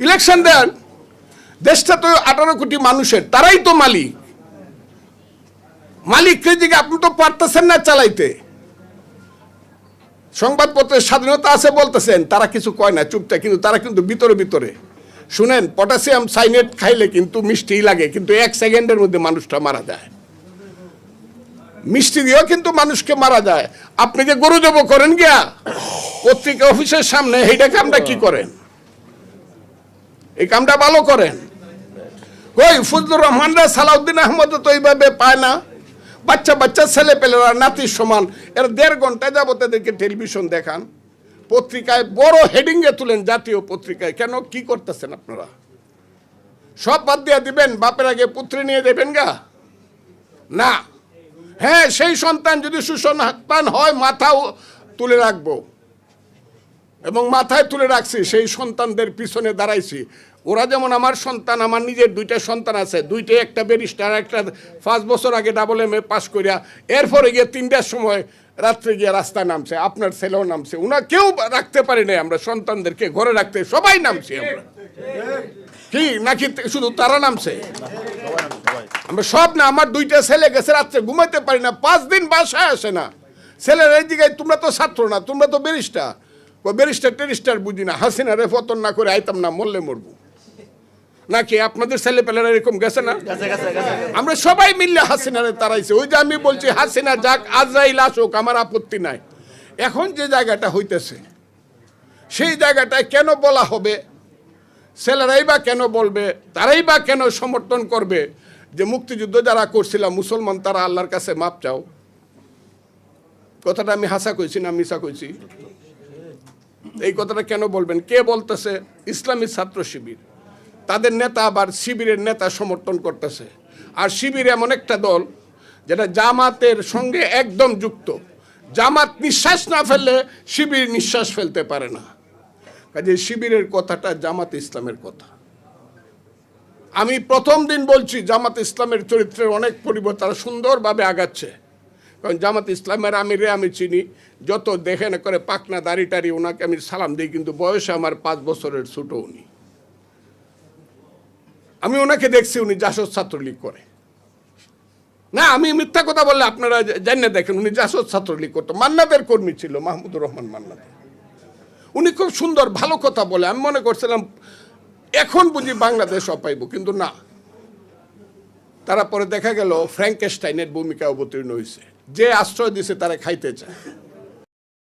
Election দেন। দেশটা তো আঠারো কোটি মানুষের, তারাই তো মালিক। মালিককে দিকে আপনি তো পারতেছেন না চালাইতে। সংবাদপত্রের স্বাধীনতা আছে বলতেছেন, তারা কিছু কয় না চুপটা কিন্তু তারা কিন্তু ভিতরে ভিতরে। শুনেন, পটাশিয়াম সাইনেট খাইলে কিন্তু মিষ্টি লাগে, কিন্তু এক সেকেন্ডের মধ্যে মানুষটা মারা যায়। মিষ্টি দিয়েও কিন্তু মানুষকে মারা যায়। আপনি যে গরু জব করেন গিয়া, পত্রিকা অফিসের সামনে এইটা আমরা কি করেন? এই কামটা ভালো করেন। ওই ফজলুর রহমানরা সালাউদ্দিন আহমদ তো এইভাবে পায় না। বাচ্চা বাচ্চা ছেলে পেলেরা নাতির সমান, এর দেড় ঘণ্টা যাবত এদেরকে টেলিভিশন দেখান। পত্রিকায় বড় হেডিংয়ে তুলেন জাতীয় পত্রিকায়। কেন? কি করতেছেন আপনারা? সব বাদ দিয়ে দিবেন, বাপের আগে পুত্রে নিয়ে দেবেন গা? না। হ্যাঁ সেই সন্তান যদি সুসন্তান হয়, মাথাও তুলে রাখব। এবং মাথায় তুলে রাখছি, সেই সন্তানদের পিছনে দাঁড়াইছি। ওরা যেমন আমার সন্তান, আমার নিজের দুইটা সন্তান আছে, দুইটা একটা ব্যারিস্টার একটা পাঁচ বছর আগে ডাবল এম এ পাস করিয়া এরপরে গিয়ে তিনটার সময় রাত্রে গিয়ে রাস্তায় নামছে, আপনার ছেলেও নামছে। ওনা কেউ রাখতে পারি নাই, আমরা সন্তানদেরকে ঘরে রাখতে, সবাই নামছি আমরা। কি, নাকি শুধু তারা নামছে? আমরা সব না, আমার দুইটা ছেলে গেছে রাত্রে, ঘুমাইতে পারি না, পাঁচ দিন বাসায় আসে না। ছেলের এই দিকে তোমরা তো ছাত্র না, তোমরা তো ব্যারিস্টার ব্যারিস্টার টেরিস্টার বুঝি না হাসিনা রে পতন না করে আইতাম না মরলে মরবো। নাকি আপনাদের ছেলে পেলেরা এরকম গেছে না? আমরা সবাই মিললে হাসিনারে তারাইছে ওই যে আমি বলছি হাসিনা যাক আজরাইল আসুক আমার আপত্তি নাই। এখন যে জায়গাটা হইতেছে সেই জায়গাটায় কেন বলা হবে? ছেলেরাই বা কেন বলবে? তারাই বা কেন সমর্থন করবে? যে মুক্তিযুদ্ধ যারা করছিলাম মুসলমান তারা আল্লাহর কাছে মাপ চাও। কথাটা আমি হাসা কইছি না মিশা কইছি? এই কথাটা কেন বলবেন? কে বলতেছে? ইসলামী ছাত্র শিবির। তাদের নেতা আবার শিবিরের নেতা সমর্থন করতেছে। আর শিবির এমন একটা দল যেটা জামাতের সঙ্গে একদম যুক্ত। জামাত নিঃশ্বাস না ফেললে শিবির নিঃশ্বাস ফেলতে পারে না। কাজে শিবিরের কথাটা জামাত ইসলামের কথা। আমি প্রথম দিন বলছি, জামাত ইসলামের চরিত্রের অনেক পরিবর্তন সুন্দরভাবে আগাচ্ছে। কারণ জামাত ইসলামের আমিরে আমি চিনি। যত দেখে না করে পাকনা দাড়ি টাড়ি ওনাকে আমি সালাম দিই, কিন্তু বয়সে আমার পাঁচ বছরের ছোট উনি। আমি ওনাকে দেখছি, উনি জাসদ ছাত্রলীগ করে। না, আমি মিথ্যা কথা বললে আপনারা জানিয়ে দেখেন, উনি জাসদ ছাত্রলীগ করতো। মান্নাদের কর্মী ছিল, মাহমুদুর রহমান মান্নাদ। উনি খুব সুন্দর, ভালো কথা বলে। আমি মনে করছিলাম, এখন বুঝি বাংলাদেশ অপাইব, কিন্তু না। তারা পরে দেখা গেল, ফ্র্যাঙ্কেস্টাইনের ভূমিকা অবতীর্ণ হয়েছে যে আশ্রয় দিছে তারা খাইতে চায়।